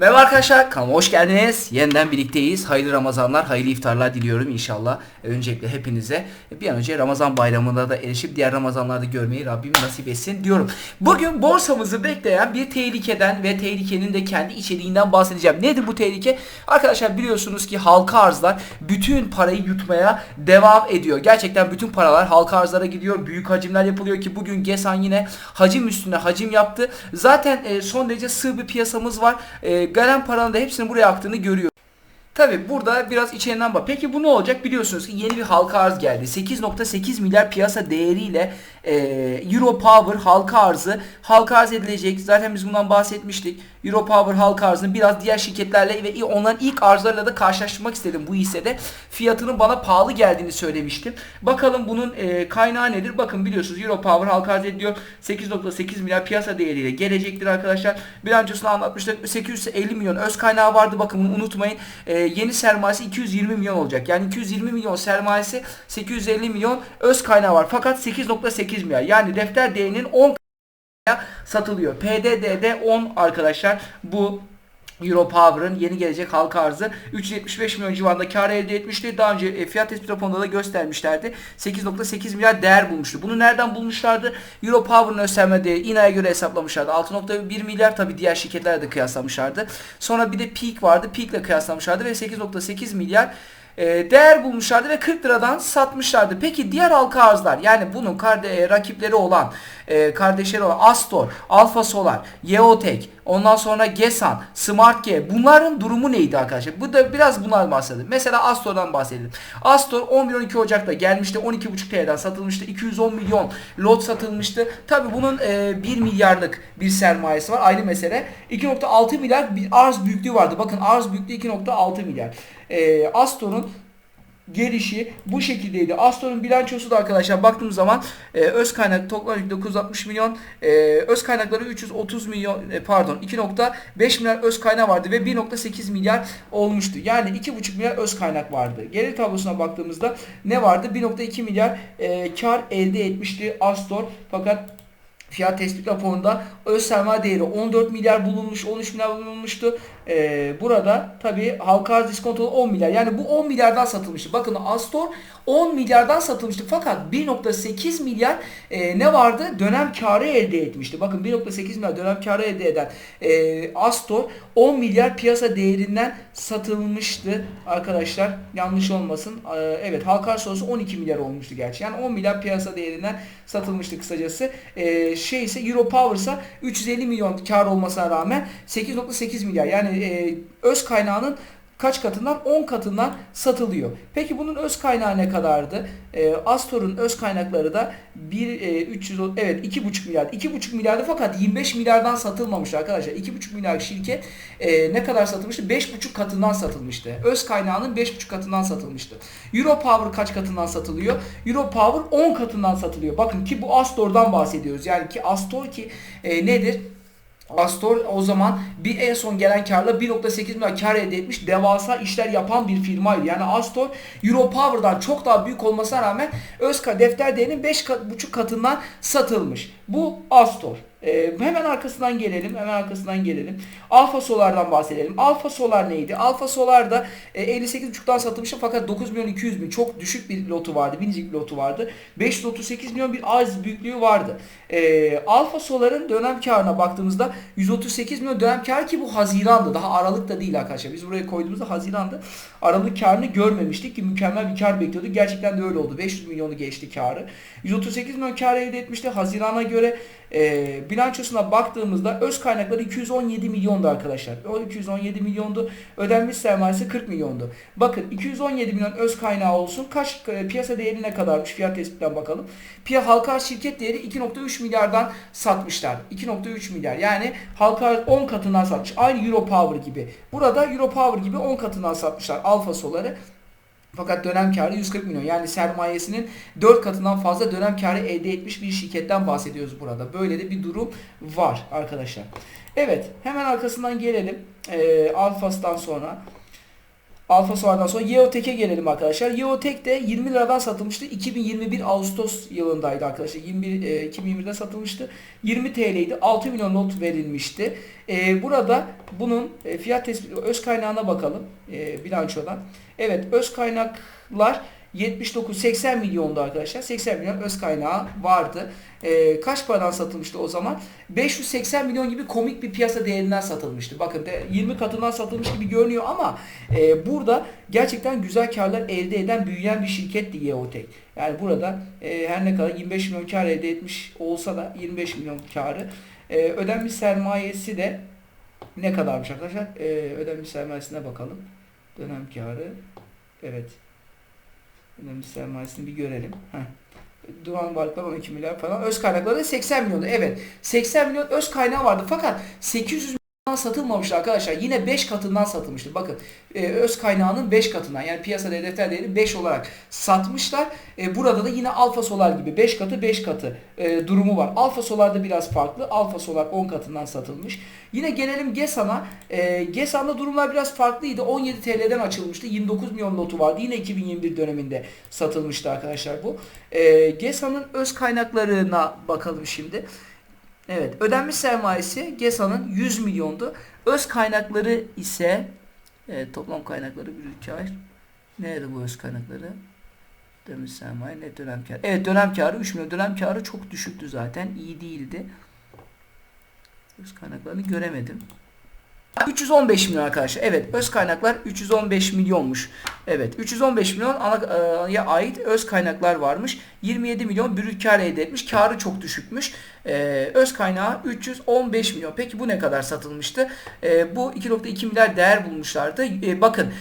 Merhaba arkadaşlar kanalıma hoş geldiniz. Yeniden birlikteyiz. Hayırlı Ramazanlar, hayırlı iftarlar diliyorum inşallah. Öncelikle hepinize bir an önce Ramazan bayramında da erişip diğer Ramazanlarda görmeyi Rabbim nasip etsin diyorum. Bugün borsamızı bekleyen bir tehlikeden ve tehlikenin de kendi içeriğinden bahsedeceğim. Nedir bu tehlike? Arkadaşlar biliyorsunuz ki halka arzlar bütün parayı yutmaya devam ediyor. Gerçekten bütün paralar halka arzlara gidiyor. Büyük hacimler yapılıyor ki bugün GESAN yine hacim üstüne hacim yaptı. Zaten e, son derece sığ bir piyasamız var. Gelen paranın da hepsini buraya aktığını görüyor. Tabi burada biraz içeriğinden bak. Peki bu ne olacak? Biliyorsunuz ki yeni bir halka arz geldi. 8.8 milyar piyasa değeriyle e, Euro Power halka arzı halka arz edilecek. Zaten biz bundan bahsetmiştik. Euro Power halka arzını biraz diğer şirketlerle ve onların ilk arzlarıyla da karşılaştırmak istedim bu hissede. Fiyatının bana pahalı geldiğini söylemiştim. Bakalım bunun e, kaynağı nedir? Bakın biliyorsunuz Euro Power halka arz ediliyor. 8.8 milyar piyasa değeriyle gelecektir arkadaşlar. Bilançosunu anlatmıştık. 850 milyon öz kaynağı vardı. Bakın bunu unutmayın. E, yeni sermayesi 220 milyon olacak. Yani 220 milyon sermayesi 850 milyon öz kaynağı var. Fakat 8.8 milyar. Yani defter değerinin 10 satılıyor. PDD'de 10 arkadaşlar bu Euro Power'ın yeni gelecek halka arzı 375 milyon civarında kar elde etmişti. Daha önce e, fiyat tespit raporunda da göstermişlerdi. 8.8 milyar değer bulmuştu. Bunu nereden bulmuşlardı? Euro Power'ın gösterme değeri INA'ya göre hesaplamışlardı. 6.1 milyar tabi diğer şirketlerle de kıyaslamışlardı. Sonra bir de Peak vardı. Peak ile kıyaslamışlardı ve 8.8 milyar e, değer bulmuşlardı ve 40 liradan satmışlardı. Peki diğer halka arzlar yani bunun karde, rakipleri olan e, kardeşleri olan Astor, Alfa Solar, Yeotek, ondan sonra Gesan, Smart bunların durumu neydi arkadaşlar? Bu da biraz bunlar bahsedelim. Mesela Astor'dan bahsedelim. Astor 11-12 Ocak'ta gelmişti. 12.5 TL'den satılmıştı. 210 milyon lot satılmıştı. Tabi bunun e, 1 milyarlık bir sermayesi var. Ayrı mesele. 2.6 milyar bir arz büyüklüğü vardı. Bakın arz büyüklüğü 2.6 milyar. E, Astor'un gelişi bu şekildeydi. Astor'un bilançosu da arkadaşlar baktığımız zaman e, öz kaynak toplam 960 milyon e, öz kaynakları 330 milyon e, pardon 2.5 milyar öz kaynağı vardı ve 1.8 milyar olmuştu. Yani 2.5 milyar öz kaynak vardı. Gelir tablosuna baktığımızda ne vardı? 1.2 milyar e, kar elde etmişti Astor fakat fiyat tespit raporunda öz sermaye değeri 14 milyar bulunmuş, 13 milyar bulunmuştu. Ee, burada tabi halka arz diskontolu 10 milyar. Yani bu 10 milyardan satılmıştı. Bakın Astor 10 milyardan satılmıştı. Fakat 1.8 milyar e, ne vardı? Dönem karı elde etmişti. Bakın 1.8 milyar dönem karı elde eden e, Astor 10 milyar piyasa değerinden satılmıştı arkadaşlar. Yanlış olmasın. E, evet halka arz 12 milyar olmuştu gerçi. Yani 10 milyar piyasa değerinden satılmıştı kısacası. E, şey ise Euro Power ise 350 milyon kar olmasına rağmen 8.8 milyar yani e, öz kaynağının kaç katından 10 katından satılıyor. Peki bunun öz kaynağı ne kadardı? E, Astor'un öz kaynakları da 1 e, 300 evet 2,5 milyar. 2,5 milyardı fakat 25 milyardan satılmamış arkadaşlar. 2,5 milyar şirket e, ne kadar satılmıştı? 5,5 katından satılmıştı. Öz kaynağının 5,5 katından satılmıştı. Euro Power kaç katından satılıyor? Euro Power 10 katından satılıyor. Bakın ki bu Astor'dan bahsediyoruz. Yani ki Astor ki e, nedir? Astor o zaman bir en son gelen karla 1.8 milyar kar elde etmiş devasa işler yapan bir firmaydı. Yani Astor Euro Power'dan çok daha büyük olmasına rağmen öz defter değerinin 5,5 katından satılmış. Bu Astor. Ee, hemen arkasından gelelim. Hemen arkasından gelelim. Alfa Solar'dan bahsedelim. Alfa Solar neydi? Alfa Solar da e, 58.5'tan satılmıştı fakat 9 milyon 200 bin çok düşük bir lotu vardı. Binicik bir lotu vardı. 538 milyon bir arz büyüklüğü vardı. E, Alfa Solar'ın dönem karına baktığımızda 138 milyon dönem kar ki bu Haziran'dı. Daha Aralık'ta değil arkadaşlar. Biz buraya koyduğumuzda Haziran'dı. Aralık karını görmemiştik ki mükemmel bir kar bekliyorduk. Gerçekten de öyle oldu. 500 milyonu geçti karı. 138 milyon kar elde etmişti. Haziran'a göre e, bilançosuna baktığımızda öz kaynakları 217 milyondu arkadaşlar. O 217 milyondu. Ödenmiş sermayesi 40 milyondu. Bakın 217 milyon öz kaynağı olsun. Kaç e, piyasa değeri ne kadarmış? Fiyat tespitten bakalım. Piya halka şirket değeri 2.3 milyardan satmışlar. 2.3 milyar. Yani halka 10 katından satmış. Aynı Euro Power gibi. Burada Euro Power gibi 10 katından satmışlar Alfa Solar'ı. Fakat dönem karı 140 milyon. Yani sermayesinin 4 katından fazla dönem karı elde etmiş bir şirketten bahsediyoruz burada. Böyle de bir durum var arkadaşlar. Evet hemen arkasından gelelim. E, Alfas'tan sonra. Alfa Solar'dan sonra Yeotek'e gelelim arkadaşlar. Yeotek de 20 liradan satılmıştı. 2021 Ağustos yılındaydı arkadaşlar. 21, e, 2021'de satılmıştı. 20 TL'ydi. 6 milyon lot verilmişti. E, burada bunun e, fiyat tespiti öz kaynağına bakalım. E, bilançodan. Evet öz kaynaklar 79-80 milyondu arkadaşlar. 80 milyon öz kaynağı vardı. Ee, kaç paradan satılmıştı o zaman? 580 milyon gibi komik bir piyasa değerinden satılmıştı. Bakın de 20 katından satılmış gibi görünüyor ama e, burada gerçekten güzel karlar elde eden büyüyen bir şirketti Yeotek. Yani burada e, her ne kadar 25 milyon kar elde etmiş olsa da 25 milyon karı e, ödenmiş sermayesi de ne kadarmış arkadaşlar? E, ödenmiş sermayesine bakalım. Dönem karı. Evet. Önemli sermayesini bir görelim. Heh. Duran varlıklar 12 milyar falan. Öz kaynakları da 80 milyon. Evet. 80 milyon öz kaynağı vardı. Fakat 800 milyondan satılmamıştı arkadaşlar. Yine 5 katından satılmıştı. Bakın e, öz kaynağının 5 katından yani piyasada hedefler değeri 5 olarak satmışlar. E, burada da yine Alfa Solar gibi 5 katı 5 katı e, durumu var. Alfa Solar'da biraz farklı. Alfa Solar 10 katından satılmış. Yine gelelim GESAN'a. E, GESAN'da durumlar biraz farklıydı. 17 TL'den açılmıştı. 29 milyon notu vardı. Yine 2021 döneminde satılmıştı arkadaşlar bu. E, GESAN'ın öz kaynaklarına bakalım şimdi. Evet, ödenmiş sermayesi GESA'nın 100 milyondu. Öz kaynakları ise evet, toplam kaynakları bir ay. Nerede bu öz kaynakları? Ödenmiş sermaye net dönem karı. Evet dönem karı 3 milyon. Dönem karı çok düşüktü zaten. iyi değildi. Öz kaynaklarını göremedim. 315 milyon arkadaşlar. Evet öz kaynaklar 315 milyonmuş. Evet 315 milyon anaya ait öz kaynaklar varmış. 27 milyon brüt kar elde etmiş. Karı çok düşükmüş. Ee, öz kaynağı 315 milyon. Peki bu ne kadar satılmıştı? Ee, bu 2.2 milyar değer bulmuşlardı. Ee, bakın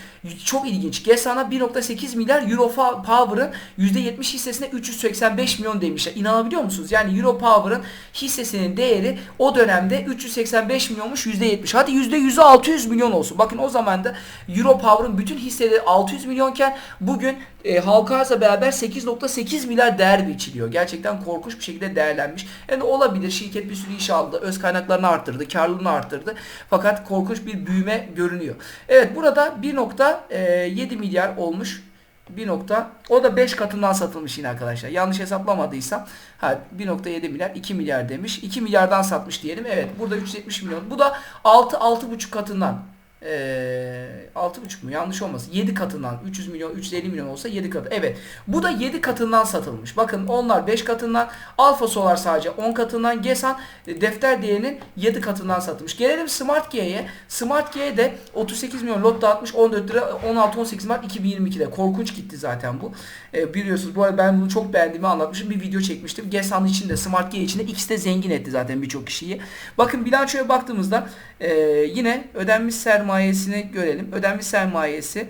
çok ilginç. GESAN'a 1.8 milyar Euro Power'ın %70 hissesine 385 milyon demişler. İnanabiliyor musunuz? Yani Euro Power'ın hissesinin değeri o dönemde 385 milyonmuş %70. Hadi %100'ü 600 milyon olsun. Bakın o zaman da Euro Power'ın bütün hisseleri 600 milyonken bugün e, halka arzla beraber 8.8 milyar değer biçiliyor. Gerçekten korkunç bir şekilde değerlenmiş. Yani olabilir şirket bir sürü iş aldı. Öz kaynaklarını arttırdı. Karlılığını arttırdı. Fakat korkunç bir büyüme görünüyor. Evet burada 1.7 milyar olmuş bir nokta. O da 5 katından satılmış yine arkadaşlar. Yanlış hesaplamadıysam ha 1.7 milyar 2 milyar demiş. 2 milyardan satmış diyelim. Evet burada 370 milyon. Bu da 6 6.5 katından ee, 6.5 mu? Yanlış olmasın. 7 katından 300 milyon 350 milyon olsa 7 katı evet. Bu da 7 katından satılmış. Bakın onlar 5 katından Alfa Solar sadece 10 katından Gesan e, defter değerinin 7 katından satılmış. Gelelim Smart G'ye Smart G de 38 milyon lot dağıtmış 14 lira 16-18 Mart 2022'de korkunç gitti zaten bu. Ee, biliyorsunuz bu arada ben bunu çok beğendiğimi anlatmışım. Bir video çekmiştim. Gesan içinde Smart G içinde ikisi de zengin etti zaten birçok kişiyi. Bakın bilançoya baktığımızda e, yine ödenmiş sermayesini görelim. Ödenmiş sermayesi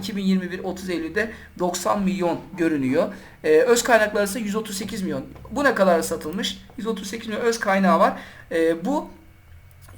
2021 30 Eylül'de 90 milyon görünüyor. Ee, öz kaynakları ise 138 milyon. Bu ne kadar satılmış? 138 milyon öz kaynağı var. Ee, bu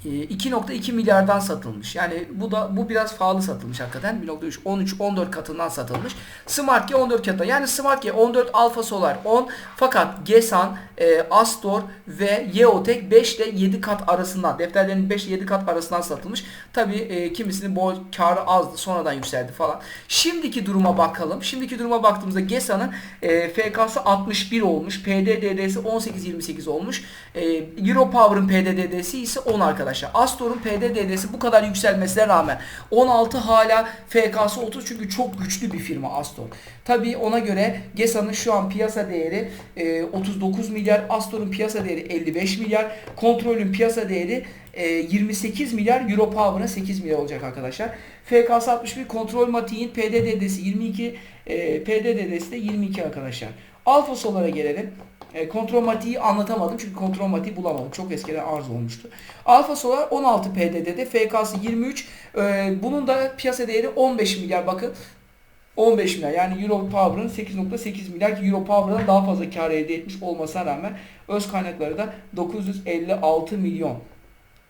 2.2 ee, milyardan satılmış. Yani bu da bu biraz pahalı satılmış hakikaten. 1.3 13 14 katından satılmış. Smart G 14 katına. Yani Smart G 14 Alfa Solar 10 fakat Gesan, e, Astor ve Yeotek 5 ile 7 kat arasından defterlerin 5 ile 7 kat arasından satılmış. Tabi e, kimisinin bu karı azdı sonradan yükseldi falan. Şimdiki duruma bakalım. Şimdiki duruma baktığımızda Gesan'ın e, FK'sı 61 olmuş. PDDD'si 18-28 olmuş. E, Euro Power'ın PDDD'si ise 10 arkadaşlar arkadaşlar. Astor'un PDD'si bu kadar yükselmesine rağmen 16 hala FK'sı 30 çünkü çok güçlü bir firma Astor. Tabi ona göre GESA'nın şu an piyasa değeri e, 39 milyar, Astor'un piyasa değeri 55 milyar, Kontrol'ün piyasa değeri e, 28 milyar, Euro Power'ın 8 milyar olacak arkadaşlar. FK'sı 61, Kontrol Matik'in PDD'si 22, e, PDD'si de 22 arkadaşlar. Alfa Solar'a gelelim. E, kontromatiği anlatamadım çünkü kontromatiği bulamadım. Çok eskiden arz olmuştu. Alfa Solar 16 PDD'de FK'sı 23. E, bunun da piyasa değeri 15 milyar bakın. 15 milyar yani Euro Power'ın 8.8 milyar ki Euro Power'dan daha fazla kar elde etmiş olmasına rağmen öz kaynakları da 956 milyon.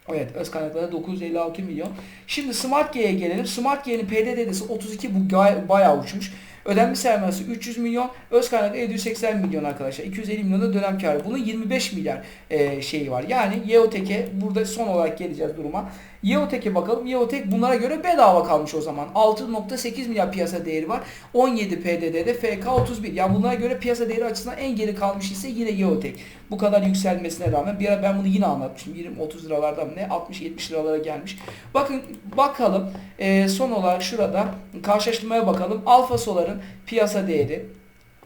Evet öz kaynakları 956 milyon. Şimdi Smart G'ye gelelim. Smart G'nin PDD'si 32 bu bayağı uçmuş. Ödenmiş sermayesi 300 milyon. Öz kaynak 780 milyon arkadaşlar. 250 milyon da dönem karı. Bunun 25 milyar e, şeyi var. Yani Yeotek'e burada son olarak geleceğiz duruma. Yeotek'e bakalım. Yeotek bunlara göre bedava kalmış o zaman. 6.8 milyar piyasa değeri var. 17 PDD'de FK 31. Yani bunlara göre piyasa değeri açısından en geri kalmış ise yine Yeotek. Bu kadar yükselmesine rağmen bir ara ben bunu yine anlatmıştım. 20-30 liralardan ne 60-70 liralara gelmiş. Bakın bakalım e, son olarak şurada karşılaştırmaya bakalım. Alfa Solar'ın piyasa değeri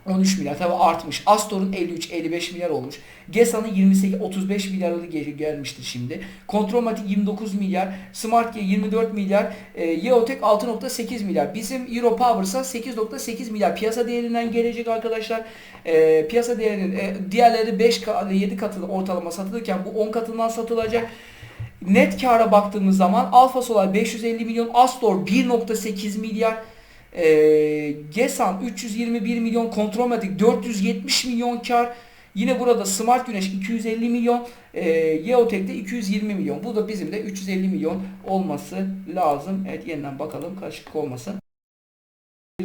13 milyar tabi artmış. Astor'un 53-55 milyar olmuş. Gesa'nın 28-35 milyar gel- gelmiştir şimdi. Kontrolmatik 29 milyar. Smart G 24 milyar. E, Yeotek 6.8 milyar. Bizim Euro Power'sa 8.8 milyar piyasa değerinden gelecek arkadaşlar. E, piyasa değerinin e, diğerleri 5 ka- 7 katı ortalama satılırken bu 10 katından satılacak. Net kâra baktığımız zaman Alfa Solar 550 milyon, Astor 1.8 milyar, e, Gesan 321 milyon, Kontrolmatik 470 milyon kar. Yine burada Smart Güneş 250 milyon, e, Yeotek'te 220 milyon. Bu da bizim de 350 milyon olması lazım. Evet yeniden bakalım karışıklık olmasın.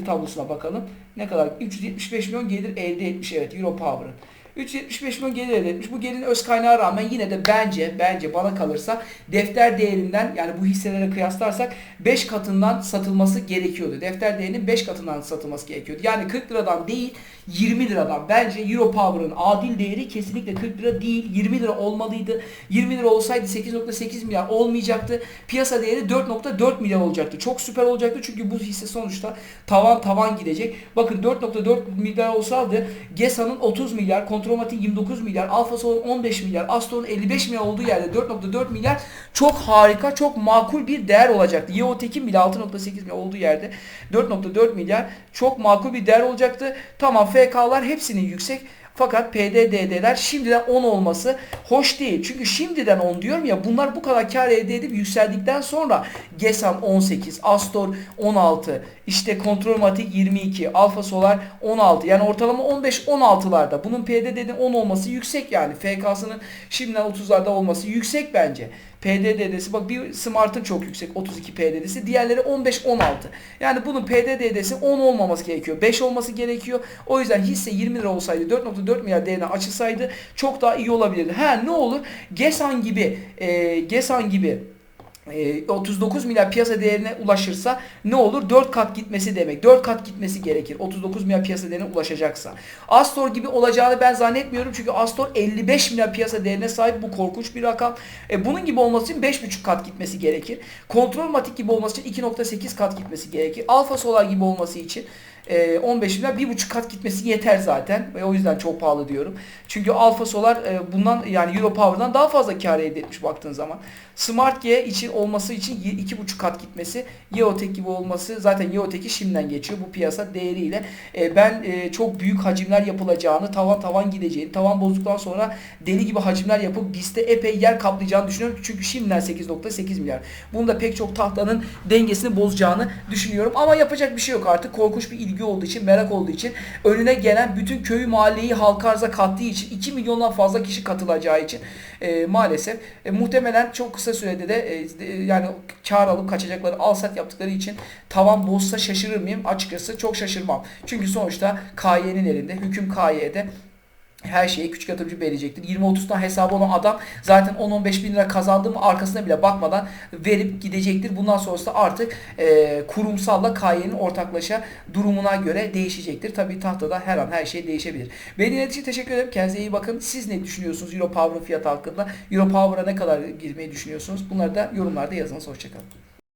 Tablosuna bakalım. Ne kadar? 375 milyon gelir elde etmiş evet Euro Power'ın. 375 milyon gelir elde etmiş. Bu gelirin öz kaynağı rağmen yine de bence bence bana kalırsa defter değerinden yani bu hisselere kıyaslarsak 5 katından satılması gerekiyordu. Defter değerinin 5 katından satılması gerekiyordu. Yani 40 liradan değil 20 liradan. Bence Euro Power'ın adil değeri kesinlikle 40 lira değil 20 lira olmalıydı. 20 lira olsaydı 8.8 milyar olmayacaktı. Piyasa değeri 4.4 milyar olacaktı. Çok süper olacaktı çünkü bu hisse sonuçta tavan tavan gidecek. Bakın 4.4 milyar olsaydı Gesa'nın 30 milyar, Kontromat'in 29 milyar, Alfa Solar'ın 15 milyar, Astor'un 55 milyar olduğu yerde 4.4 milyar çok harika, çok makul bir değer olacaktı. Yeotek'in bile 6.8 milyar olduğu yerde 4.4 milyar çok makul bir değer olacaktı. Tamam FK'lar hepsinin yüksek. Fakat PDD'ler şimdiden 10 olması hoş değil. Çünkü şimdiden 10 diyorum ya bunlar bu kadar kar elde edip yükseldikten sonra Gesan 18, Astor 16, işte Kontrolmatik 22, Alfa Solar 16. Yani ortalama 15-16'larda. Bunun PDD'nin 10 olması yüksek yani. FK'sının şimdiden 30'larda olması yüksek bence. PDD'si bak bir Smart'ın çok yüksek 32 PDD'si diğerleri 15-16. Yani bunun PDD'si 10 olmaması gerekiyor. 5 olması gerekiyor. O yüzden hisse 20 lira olsaydı 4.4 milyar değerine açılsaydı çok daha iyi olabilirdi. Ha ne olur Gesan gibi e, Gesan gibi 39 milyar piyasa değerine ulaşırsa ne olur? 4 kat gitmesi demek. 4 kat gitmesi gerekir. 39 milyar piyasa değerine ulaşacaksa. Astor gibi olacağını ben zannetmiyorum. Çünkü Astor 55 milyar piyasa değerine sahip. Bu korkunç bir rakam. E, bunun gibi olması için 5,5 kat gitmesi gerekir. Kontrol matik gibi olması için 2.8 kat gitmesi gerekir. Alfa Solar gibi olması için e, 15 milyar bir buçuk kat gitmesi yeter zaten ve o yüzden çok pahalı diyorum. Çünkü Alfa Solar e, bundan yani Euro Power'dan daha fazla kar elde etmiş baktığın zaman. Smart G için olması için iki buçuk kat gitmesi, Yeotek gibi olması zaten Yeotek'i şimdiden geçiyor bu piyasa değeriyle. E, ben e, çok büyük hacimler yapılacağını, tavan tavan gideceğini, tavan bozduktan sonra deli gibi hacimler yapıp BIST'te epey yer kaplayacağını düşünüyorum. Çünkü şimdiden 8.8 milyar. Bunu da pek çok tahtanın dengesini bozacağını düşünüyorum. Ama yapacak bir şey yok artık. Korkunç bir ilgi olduğu için, merak olduğu için önüne gelen bütün köyü mahalleyi halka arza kattığı için 2 milyondan fazla kişi katılacağı için e, maalesef e, muhtemelen çok kısa sürede de e, yani kar alıp kaçacakları alsat yaptıkları için tavan bozsa şaşırır mıyım? Açıkçası çok şaşırmam. Çünkü sonuçta KY'nin elinde, hüküm KY'de her şeyi küçük yatırımcı verecektir. 20-30'dan hesabı olan adam zaten 10-15 bin lira kazandı mı arkasına bile bakmadan verip gidecektir. Bundan sonrası da artık e, kurumsalla KY'nin ortaklaşa durumuna göre değişecektir. Tabii tahtada her an her şey değişebilir. Beni dinlediğiniz için teşekkür ederim. Kendinize iyi bakın. Siz ne düşünüyorsunuz Euro Power'ın fiyatı hakkında? Euro Power'a ne kadar girmeyi düşünüyorsunuz? Bunları da yorumlarda yazınız. Hoşçakalın.